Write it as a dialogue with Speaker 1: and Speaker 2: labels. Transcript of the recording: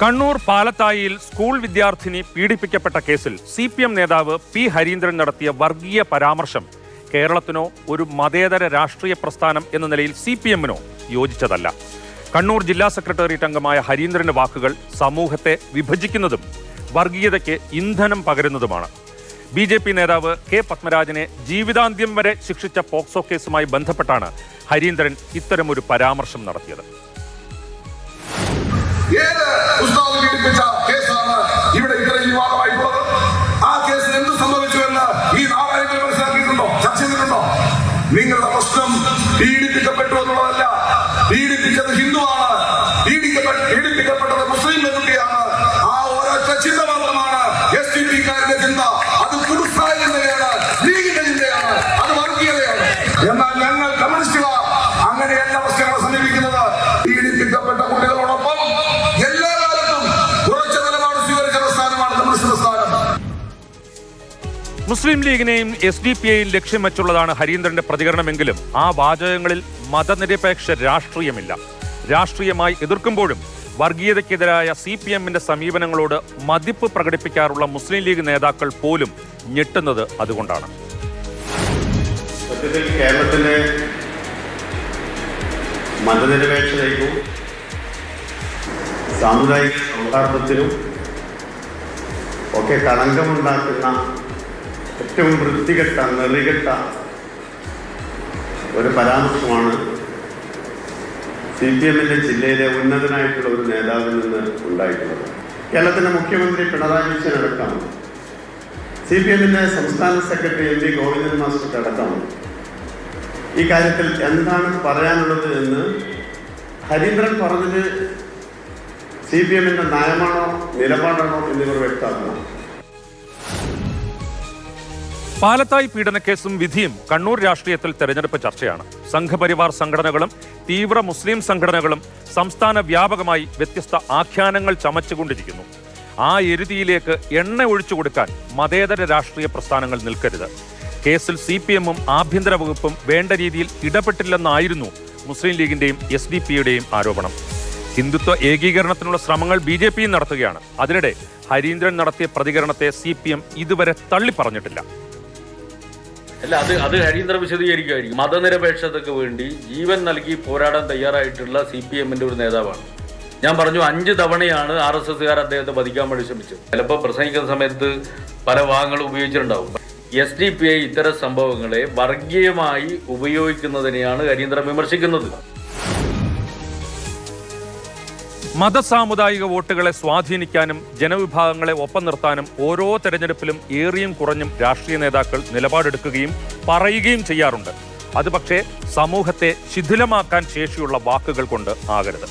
Speaker 1: Kannur പാലത്തായിയിൽ school വിദ്യാർത്ഥിനി പീഡിപ്പിക്കപ്പെട്ട കേസിൽ സി പി എം നേതാവ് പി ഹരീന്ദ്രൻ നടത്തിയ വർഗീയ പരാമർശം കേരളത്തിനോ ഒരു മതേതര രാഷ്ട്രീയ പ്രസ്ഥാനം എന്ന നിലയിൽ സി പി എമ്മിനോ യോജിച്ചതല്ല. കണ്ണൂർ ജില്ലാ സെക്രട്ടേറിയറ്റ് അംഗമായ ഹരീന്ദ്രന്റെ വാക്കുകൾ സമൂഹത്തെ വിഭജിക്കുന്നതും വർഗീയതയ്ക്ക് ഇന്ധനം പകരുന്നതുമാണ്. ബി ജെ പി നേതാവ് കെ പത്മരാജനെ ജീവിതാന്ത്യം വരെ ശിക്ഷിച്ച പോക്സോ കേസുമായി ബന്ധപ്പെട്ടാണ് ഹരീന്ദ്രൻ ഇത്തരമൊരു പരാമർശം നടത്തിയത്.
Speaker 2: പീഡിപ്പിക്കപ്പെട്ടു എന്നുള്ളതല്ല. പീഡിപ്പിച്ചത് മുസ്ലിം
Speaker 1: ലീഗിനെയും എസ് ഡി പി ഐയും ലക്ഷ്യം വെച്ചുള്ളതാണ് ഹരീന്ദ്രന്റെ പ്രതികരണമെങ്കിലും ആ വാചകങ്ങളിൽ മതനിരപേക്ഷ രാഷ്ട്രീയമില്ല. രാഷ്ട്രീയമായി എതിർക്കുമ്പോഴും വർഗീയതയ്ക്കെതിരായ സി പി എമ്മിന്റെ സമീപനങ്ങളോട് മതിപ്പ് പ്രകടിപ്പിക്കാറുള്ള മുസ്ലിം ലീഗ് നേതാക്കൾ പോലും ഞെട്ടുന്നത് അതുകൊണ്ടാണ്.
Speaker 3: സത്യത്തിൽ കേരളത്തിലെ മതനിരപേക്ഷതയ്ക്കും സാമുദായിക സൗഹാർദ്ദത്തിനും ഒക്കെ കളങ്കമുണ്ടാക്കുന്ന ഏറ്റവും വൃത്തികെട്ട നെറികെട്ട ഒരു പരാമർശമാണ് സി പി എമ്മിന്റെ ജില്ലയിലെ ഉന്നതനായിട്ടുള്ള ഒരു നേതാവിൽ നിന്ന് ഉണ്ടായിട്ടുള്ളത്. കേരളത്തിന്റെ മുഖ്യമന്ത്രി പിണറായി വിജയൻ അടക്കം. സി പി എമ്മിന്റെ സംസ്ഥാന secretary M V Govindan master അടക്കം. ഈ കാര്യത്തിൽ എന്താണ് പറയാനുള്ളത് എന്ന് ഹരീന്ദ്രൻ പറഞ്ഞത് സി പി എമ്മിന്റെ നയമാണോ നിലപാടാണോ എന്നിവർ വ്യക്തമാക്കണം.
Speaker 1: പാലത്തായി പീഡനക്കേസും വിധിയും കണ്ണൂർ രാഷ്ട്രീയത്തിൽ തെരഞ്ഞെടുപ്പ് ചർച്ചയാണ്. സംഘപരിവാർ സംഘടനകളും തീവ്ര മുസ്ലിം സംഘടനകളും സംസ്ഥാന വ്യാപകമായി വ്യത്യസ്ത ആഖ്യാനങ്ങൾ ചമച്ചുകൊണ്ടിരിക്കുന്നു. ആ എരുതിയിലേക്ക് എണ്ണ ഒഴിച്ചു കൊടുക്കാൻ മതേതര രാഷ്ട്രീയ പ്രസ്ഥാനങ്ങൾ നിൽക്കരുത്. കേസിൽ സി പി എമ്മും ആഭ്യന്തര വകുപ്പും വേണ്ട രീതിയിൽ ഇടപെട്ടില്ലെന്നായിരുന്നു മുസ്ലിം ലീഗിന്റെയും എസ് ഡി പിയുടെയും ആരോപണം. ഹിന്ദുത്വ ഏകീകരണത്തിനുള്ള ശ്രമങ്ങൾ ബി ജെ പിയും നടത്തുകയാണ്. അതിനിടെ ഹരീന്ദ്രൻ നടത്തിയ പ്രതികരണത്തെ സി പി എം ഇതുവരെ തള്ളിപ്പറഞ്ഞിട്ടില്ല.
Speaker 4: അല്ല അത് അത് ഹരീന്ദ്ര വിശദീകരിക്കുമായിരിക്കും. മതനിരപേക്ഷതയ്ക്ക് വേണ്ടി ജീവൻ നൽകി പോരാടാൻ തയ്യാറായിട്ടുള്ള സി പി എമ്മിന്റെ ഒരു നേതാവാണ്. ഞാൻ പറഞ്ഞു അഞ്ച് തവണയാണ് ആർ എസ് എസ്സുകാർ അദ്ദേഹത്തെ വധിക്കാൻ വേണ്ടി ശ്രമിച്ചത്. ചിലപ്പോൾ പ്രസംഗിക്കുന്ന സമയത്ത് പല ഭാഗങ്ങളും ഉപയോഗിച്ചിട്ടുണ്ടാവും. എസ് ഡി പി ഐ ഇത്തരം സംഭവങ്ങളെ വർഗീയമായി ഉപയോഗിക്കുന്നതിനെയാണ് അരീന്ദ്രൻ വിമർശിക്കുന്നത്.
Speaker 1: മതസാമുദായിക വോട്ടുകളെ സ്വാധീനിക്കാനും ജനവിഭാഗങ്ങളെ ഒപ്പം നിർത്താനും ഓരോ തെരഞ്ഞെടുപ്പിലും ഏറിയും കുറഞ്ഞും രാഷ്ട്രീയ നേതാക്കൾ നിലപാടെടുക്കുകയും പറയുകയും ചെയ്യാറുണ്ട്. അത് പക്ഷേ സമൂഹത്തെ ശിഥിലമാക്കാൻ ശേഷിയുള്ള വാക്കുകൾ കൊണ്ട് ആകരുത്.